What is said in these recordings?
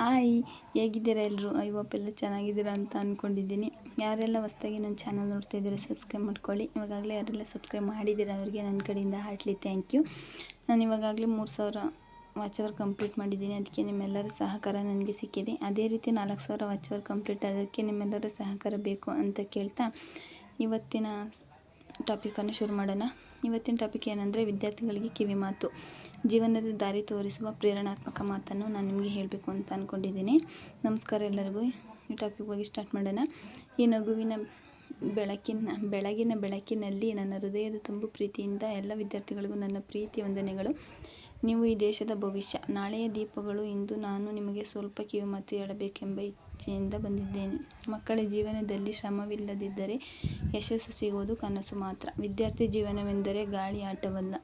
Hi, ಹೇಗಿದ್ದೀರಾ ಎಲ್ಲರೂ I hope ಎಲ್ಲ ಚೆನ್ನಾಗಿದ್ದೀರಾ ಅಂತ ಅಂದ್ಕೊಂಡಿದ್ದೀನಿ ಯಾರೆಲ್ಲ ಹೊಸ್ದಾಗಿ ನನ್ನ ಚಾನಲ್ ನೋಡ್ತಾ ಇದ್ದೀರಾ, ಸಬ್ಸ್ಕ್ರೈಬ್ ಮಾಡ್ಕೊಳ್ಳಿ. ಇವಾಗಲೇ ಯಾರೆಲ್ಲ ಸಬ್ಸ್ಕ್ರೈಬ್ ಮಾಡಿದ್ದೀರಾ ಅವರಿಗೆ ನನ್ನ ಕಡೆಯಿಂದ ಹಾರ್ಟ್ಲಿ ಥ್ಯಾಂಕ್ ಯು. ನಾನು ಇವಾಗಲೇ ಮೂರು ಸಾವಿರ ವಾಚ್ ಅವರ್ ಕಂಪ್ಲೀಟ್ ಮಾಡಿದ್ದೀನಿ. ಅದಕ್ಕೆ ನಿಮ್ಮೆಲ್ಲರ ಸಹಕಾರ ನನಗೆ ಸಿಕ್ಕಿದೆ. ಅದೇ ರೀತಿ ನಾಲ್ಕು ಸಾವಿರ ವಾಚ್ ಅವರ್ ಕಂಪ್ಲೀಟ್ ಆಗೋದಕ್ಕೆ ನಿಮ್ಮೆಲ್ಲರ ಸಹಕಾರ ಬೇಕು ಅಂತ ಕೇಳ್ತಾ ಇವತ್ತಿನ ಟಾಪಿಕನ್ನು ಶುರು ಮಾಡೋಣ. ಇವತ್ತಿನ ಟಾಪಿಕ್ ಏನಂದರೆ ವಿದ್ಯಾರ್ಥಿಗಳಿಗೆ ಕಿವಿ ಮಾತು ಜೀವನದ ದಾರಿ ತೋರಿಸುವ ಪ್ರೇರಣಾತ್ಮಕ ಮಾತನ್ನು ನಾನು ನಿಮಗೆ ಹೇಳಬೇಕು ಅಂತ ಅಂದ್ಕೊಂಡಿದ್ದೀನಿ ನಮಸ್ಕಾರ ಎಲ್ಲರಿಗೂ. ಈ ಟಾಪಿಕ್ ಹೋಗಿ ಸ್ಟಾರ್ಟ್ ಮಾಡೋಣ. ಈ ನಗುವಿನ ಬೆಳಕಿನ, ಬೆಳಗಿನ ಬೆಳಕಿನಲ್ಲಿ ನನ್ನ ಹೃದಯದ ತುಂಬು ಪ್ರೀತಿಯಿಂದ ಎಲ್ಲ ವಿದ್ಯಾರ್ಥಿಗಳಿಗೂ ನನ್ನ ಪ್ರೀತಿ ವಂದನೆಗಳು. ನೀವು ಈ ದೇಶದ ಭವಿಷ್ಯ, ನಾಳೆಯ ದೀಪಗಳು ಇಂದು ನಾನು ನಿಮಗೆ ಸ್ವಲ್ಪ ಕಿವಿ ಕಿವಿಮಾತು ಹೇಳಬೇಕೆಂಬ ಇಚ್ಛೆಯಿಂದ ಬಂದಿದ್ದೇನೆ. ಮಕ್ಕಳ ಜೀವನದಲ್ಲಿ ಶ್ರಮವಿಲ್ಲದಿದ್ದರೆ ಯಶಸ್ಸು ಸಿಗುವುದು ಕನಸು ಮಾತ್ರ. ವಿದ್ಯಾರ್ಥಿ ಜೀವನವೆಂದರೆ ಗಾಳಿ ಆಟವಲ್ಲ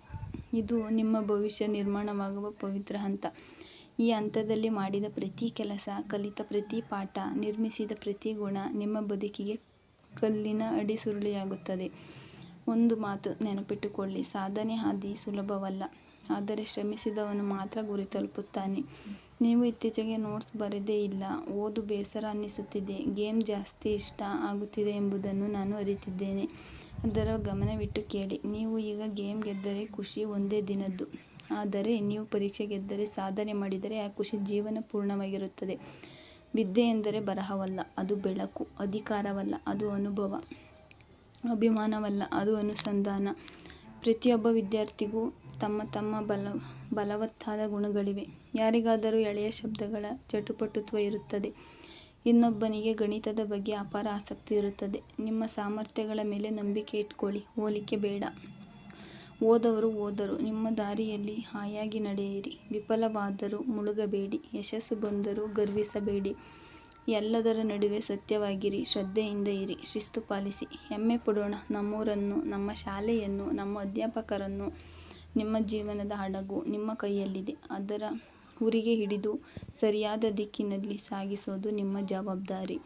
ಇದು ನಿಮ್ಮ ಭವಿಷ್ಯ ನಿರ್ಮಾಣವಾಗುವ ಪವಿತ್ರ ಹಂತ. ಈ ಹಂತದಲ್ಲಿ ಮಾಡಿದ ಪ್ರತಿ ಕೆಲಸ, ಕಲಿತ ಪ್ರತಿ ಪಾಠ, ನಿರ್ಮಿಸಿದ ಪ್ರತಿ ಗುಣ ನಿಮ್ಮ ಬದುಕಿಗೆ ಕಲ್ಲಿನ ಅಡಿ ಸುರುಳಿಯಾಗುತ್ತದೆ. ಒಂದು ಮಾತು ನೆನಪಿಟ್ಟುಕೊಳ್ಳಿ, ಸಾಧನೆ ಹಾದಿ ಸುಲಭವಲ್ಲ, ಆದರೆ ಶ್ರಮಿಸಿದವನು ಮಾತ್ರ ಗುರಿ ತಲುಪುತ್ತಾನೆ. ನೀವು ಇತ್ತೀಚೆಗೆ ನೋಟ್ಸ್ ಬರೆದೇ ಇಲ್ಲ, ಓದು ಬೇಸರ ಅನ್ನಿಸುತ್ತಿದೆ, ಗೇಮ್ ಜಾಸ್ತಿ ಇಷ್ಟ ಆಗುತ್ತಿದೆ ಎಂಬುದನ್ನು ನಾನು ಅರಿತಿದ್ದೇನೆ. ಅದರ ಗಮನವಿಟ್ಟು ಕೇಳಿ. ನೀವು ಈಗ ಗೇಮ್ ಗೆದ್ದರೆ ಖುಷಿ ಒಂದೇ ದಿನದ್ದು. ಆದರೆ ನೀವು ಪರೀಕ್ಷೆ ಗೆದ್ದರೆ ಸಾಧನೆ ಮಾಡಿದರೆ ಆ ಖುಷಿ ಜೀವನ ಪೂರ್ಣವಾಗಿರುತ್ತದೆ. ವಿದ್ಯೆ ಎಂದರೆ ಬರಹವಲ್ಲ, ಅದು ಬೆಳಕು, ಅಧಿಕಾರವಲ್ಲ, ಅದು ಅನುಭವ. ಅಭಿಮಾನವಲ್ಲ, ಅದು ಅನುಸಂಧಾನ. ಪ್ರತಿಯೊಬ್ಬ ವಿದ್ಯಾರ್ಥಿಗೂ ತಮ್ಮ ತಮ್ಮ ಬಲ, ಬಲವತ್ತಾದ ಗುಣಗಳಿವೆ. ಯಾರಿಗಾದರೂ ಎಳೆಯ ಶಬ್ದಗಳ ಚಟುಪಟುತ್ವ ಇರುತ್ತದೆ. ಇನ್ನೊಬ್ಬನಿಗೆ ಗಣಿತದ ಬಗ್ಗೆ ಅಪಾರ ಆಸಕ್ತಿ ಇರುತ್ತದೆ. ನಿಮ್ಮ ಸಾಮರ್ಥ್ಯಗಳ ಮೇಲೆ ನಂಬಿಕೆ ಇಟ್ಕೊಳ್ಳಿ. ಹೋಲಿಕೆ ಬೇಡ. ಓದವರು ಓದರು. ನಿಮ್ಮ ದಾರಿಯಲ್ಲಿ ಹಾಯಾಗಿ ನಡೆಯಿರಿ. ವಿಫಲವಾದರೂ ಮುಳುಗಬೇಡಿ. ಯಶಸ್ಸು ಬಂದರೂ ಗರ್ವಿಸಬೇಡಿ. ಎಲ್ಲದರ ನಡುವೆ ಸತ್ಯವಾಗಿರಿ. ಶ್ರದ್ಧೆಯಿಂದ ಇರಿ. ಶಿಸ್ತು ಪಾಲಿಸಿ. ಹೆಮ್ಮೆ ಪಡೋಣ. ನಮ್ಮೂರನ್ನು, ನಮ್ಮ ಶಾಲೆಯನ್ನು, ನಮ್ಮ ಅಧ್ಯಾಪಕರನ್ನು ನಿಮ್ಮ ಜೀವನದ ಹಡಗು ನಿಮ್ಮ ಕೈಯಲ್ಲಿದೆ. ಅದರ ಊರಿಗೆ ಹಿಡಿದು ಸರಿಯಾದ ದಿಕ್ಕಿನಲ್ಲಿ ಸಾಗಿಸೋದು ನಿಮ್ಮ ಜವಾಬ್ದಾರಿ.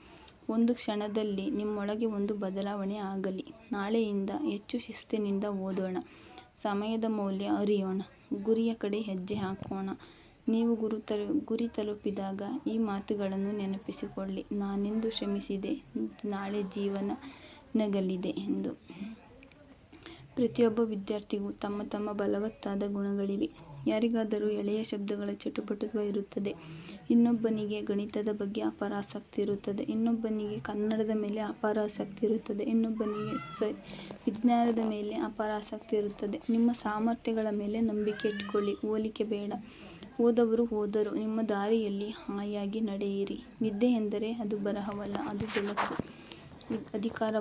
ಒಂದು ಕ್ಷಣದಲ್ಲಿ ನಿಮ್ಮೊಳಗೆ ಒಂದು ಬದಲಾವಣೆ ಆಗಲಿ. ನಾಳೆಯಿಂದ ಹೆಚ್ಚು ಶಿಸ್ತಿನಿಂದ ಓದೋಣ. ಸಮಯದ ಮೌಲ್ಯ ಅರಿಯೋಣ. ಗುರಿಯ ಕಡೆ ಹೆಜ್ಜೆ ಹಾಕೋಣ. ನೀವು ಗುರು ತಲು ಗುರಿ ತಲುಪಿದಾಗ ಈ ಮಾತುಗಳನ್ನು ನೆನಪಿಸಿಕೊಳ್ಳಿ. ನಾನೆಂದು ಶ್ರಮಿಸಿದೆ ನಾಳೆ ಜೀವನ ನಗಲಿದೆ ಎಂದು. ಪ್ರತಿಯೊಬ್ಬ ವಿದ್ಯಾರ್ಥಿಗೂ ತಮ್ಮ ತಮ್ಮ ಬಲವತ್ತಾದ ಗುಣಗಳಿವೆ. ಯಾರಿಗಾದರೂ ಎಳೆಯ ಶಬ್ದಗಳ ಚಟುಪಟುತ್ವ ಇರುತ್ತದೆ. ಇನ್ನೊಬ್ಬನಿಗೆ ಗಣಿತದ ಬಗ್ಗೆ ಅಪಾರ ಆಸಕ್ತಿ ಇರುತ್ತದೆ. ಇನ್ನೊಬ್ಬನಿಗೆ ಕನ್ನಡದ ಮೇಲೆ ಅಪಾರ ಆಸಕ್ತಿ ಇರುತ್ತದೆ. ಇನ್ನೊಬ್ಬನಿಗೆ ಸ, ವಿಜ್ಞಾನದ ಮೇಲೆ ಅಪಾರ ಆಸಕ್ತಿ ಇರುತ್ತದೆ. ನಿಮ್ಮ ಸಾಮರ್ಥ್ಯಗಳ ಮೇಲೆ ನಂಬಿಕೆ ಇಟ್ಕೊಳ್ಳಿ. ಹೋಲಿಕೆ ಬೇಡ. ಓದವರು ಹೋದರು. ನಿಮ್ಮ ದಾರಿಯಲ್ಲಿ ಹಾಯಾಗಿ ನಡೆಯಿರಿ. ವಿದ್ಯೆ ಎಂದರೆ ಅದು ಬರಹವಲ್ಲ, ಅದು ಬೆಳಕು. ಅಧಿಕಾರ